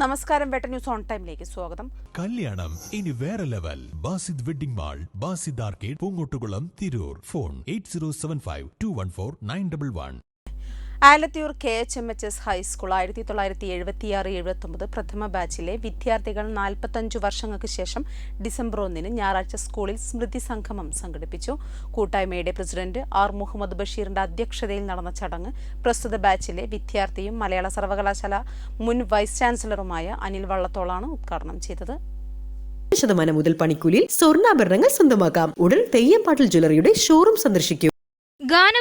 നമസ്കാരം വെട്ട news on ടൈമിലേക്ക് സ്വാഗതം. കല്യാണം ഇനി വേറെ level. Basid wedding mall Basid arcade Poongottukulam Tirur. Phone eight zero seven five two one four nine double one. Alathiyur K H M H S high school ആയിരത്തി തൊള്ളായിരത്തി എഴുപത്തിയാറ് എഴുപത്തൊമ്പത് പ്രഥമ ബാച്ചിലെ വിദ്യാർത്ഥികൾ നാൽപ്പത്തഞ്ചു വർഷങ്ങൾക്ക് ശേഷം ഡിസംബർ ഒന്നിന് ഞായറാഴ്ച സ്കൂളിൽ സ്മൃതി സംഗമം സംഘടിപ്പിച്ചു. കൂട്ടായ്മയുടെ പ്രസിഡന്റ് ആർ മുഹമ്മദ് ബഷീറിന്റെ അധ്യക്ഷതയിൽ നടന്ന ചടങ്ങ് പ്രസ്തുത ബാച്ചിലെ വിദ്യാർത്ഥിയും മലയാള സർവകലാശാല മുൻ വൈസ് ചാൻസലറുമായ അനിൽ വള്ളത്തോളാണ് ഉദ്ഘാടനം ചെയ്തത്. ശതമാനം മുതൽ പണിക്കൂലിയിൽ സ്വർണാഭരണങ്ങൾ സ്വന്തമാക്കാം. ഉടൻ തെയ്യപ്പാട്ടിൽ ജ്വല്ലറിയുടെ ഷോറൂം സന്ദർശിക്കൂ.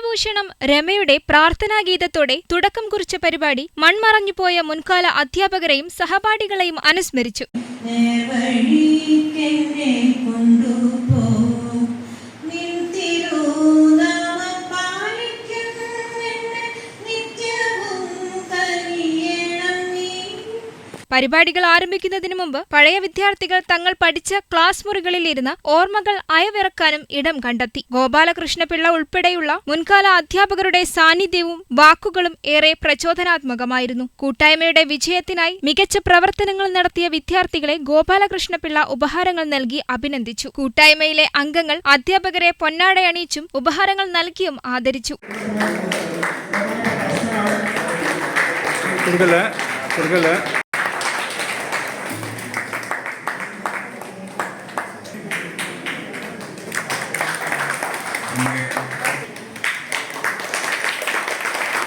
ഗാനഭൂഷണം രമയുടെ പ്രാർത്ഥനാഗീതത്തോടെ തുടക്കം കുറിച്ച പരിപാടി മൺമറഞ്ഞുപോയ മുൻകാല അധ്യാപകരെയും സഹപാഠികളെയും അനുസ്മരിച്ചു. നേർവഴിക്കെന്നെ പരിപാടികൾ ആരംഭിക്കുന്നതിന് മുമ്പ് പഴയ വിദ്യാർത്ഥികൾ തങ്ങൾ പഠിച്ച ക്ലാസ് മുറികളിൽ ഇരുന്ന് ഓർമ്മകൾ അയവിറക്കാനും ഇടം കണ്ടെത്തി. ഗോപാലകൃഷ്ണപിള്ള ഉൾപ്പെടെയുള്ള മുൻകാല അധ്യാപകരുടെ സാന്നിധ്യവും വാക്കുകളും ഏറെ പ്രചോദനാത്മകമായിരുന്നു. കൂട്ടായ്മയുടെ വിജയത്തിനായി മികച്ച പ്രവർത്തനങ്ങൾ നടത്തിയ വിദ്യാർത്ഥികളെ ഗോപാലകൃഷ്ണപിള്ള ഉപഹാരങ്ങൾ നൽകി അഭിനന്ദിച്ചു. കൂട്ടായ്മയിലെ അംഗങ്ങൾ അധ്യാപകരെ പൊന്നാടയണിയിച്ചും ഉപഹാരങ്ങൾ നൽകിയും ആദരിച്ചു. കൊടുക്കല്ലേ? കൊടുക്കല്ലേ?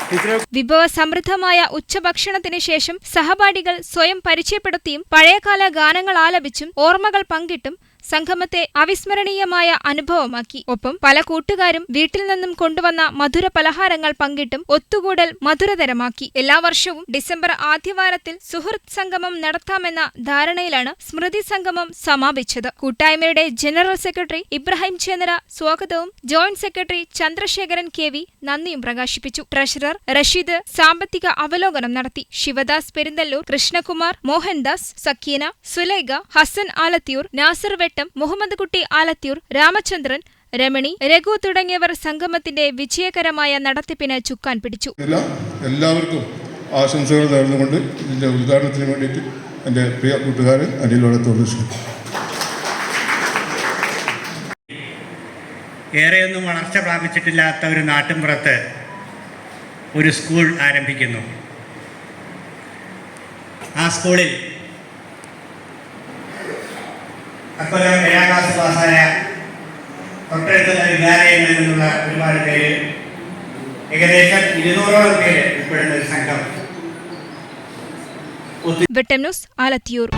ടീച്ചറെ വിഭവസമൃദ്ധമായ ഉച്ചഭക്ഷണത്തിന് ശേഷം സഹപാഠികൾ സ്വയം പരിചയപ്പെടുത്തിയും പഴയകാല ഗാനങ്ങൾ ആലപിച്ചും ഓർമ്മകൾ പങ്കിട്ടും സംഗമത്തെ അവിസ്മരണീയമായ അനുഭവമാക്കി. ഒപ്പം പല കൂട്ടുകാരും വീട്ടിൽ നിന്നും കൊണ്ടുവന്ന മധുര പലഹാരങ്ങൾ പങ്കിട്ടും ഒത്തുകൂടൽ മധുരതരമാക്കി. എല്ലാ വർഷവും ഡിസംബർ ആദ്യവാരത്തിൽ സുഹൃത്ത് സംഗമം നടത്താമെന്ന ധാരണയിലാണ് സ്മൃതി സംഗമം സമാപിച്ചത്. കൂട്ടായ്മയുടെ ജനറൽ സെക്രട്ടറി ഇബ്രാഹിം ചേന്നര സ്വാഗതവും joint secretary Chandrasekharan K V നന്ദിയും പ്രകാശിപ്പിച്ചു. ട്രഷറർ റഷീദ് സാമ്പത്തിക അവലോകനം നടത്തി. ശിവദാസ് പെരിന്തല്ലൂർ കൃഷ്ണകുമാർ മോഹൻദാസ് സക്കീന സുലൈഖ ഹസൻ ആലത്തിയൂർ നാസർ മുഹമ്മദ് കുട്ടി ആലത്തിയൂർ രാമചന്ദ്രൻ രമണി രഘു തുടങ്ങിയവർ സംഗമത്തിന്റെ വിജയകരമായ നടത്തിപ്പിന് ചുക്കാൻ പിടിച്ചു. എല്ലാവർക്കും ആശംസകൾ നേർന്നുകൊണ്ട് ഇതിന്റെ ഉദ്ഘാടനത്തിന് വേണ്ടിയിട്ട് എന്റെ പ്രിയ കൂട്ടുകാരൻ അനിൽ വടത്തോട് ഏറെയൊന്നും വളർച്ച പ്രാപിച്ചിട്ടില്ലാത്ത ഒരു നാട്ടിൻപുറത്ത് ഒരു സ്കൂൾ ആരംഭിക്കുന്നു. ആ സ്കൂളിൽ അക്കൊല്ലം ഏഴാം ക്ലാസ് പാസ്സായ തൊട്ടടുത്തുള്ള വിദ്യാലയങ്ങളിൽ നിന്നുള്ള ഒരുപാട് പേര് ഏകദേശം ഇരുന്നൂറോളം പേര് ഉൾപ്പെടുന്ന ഒരു സംഘം. ആലത്തിയൂർ.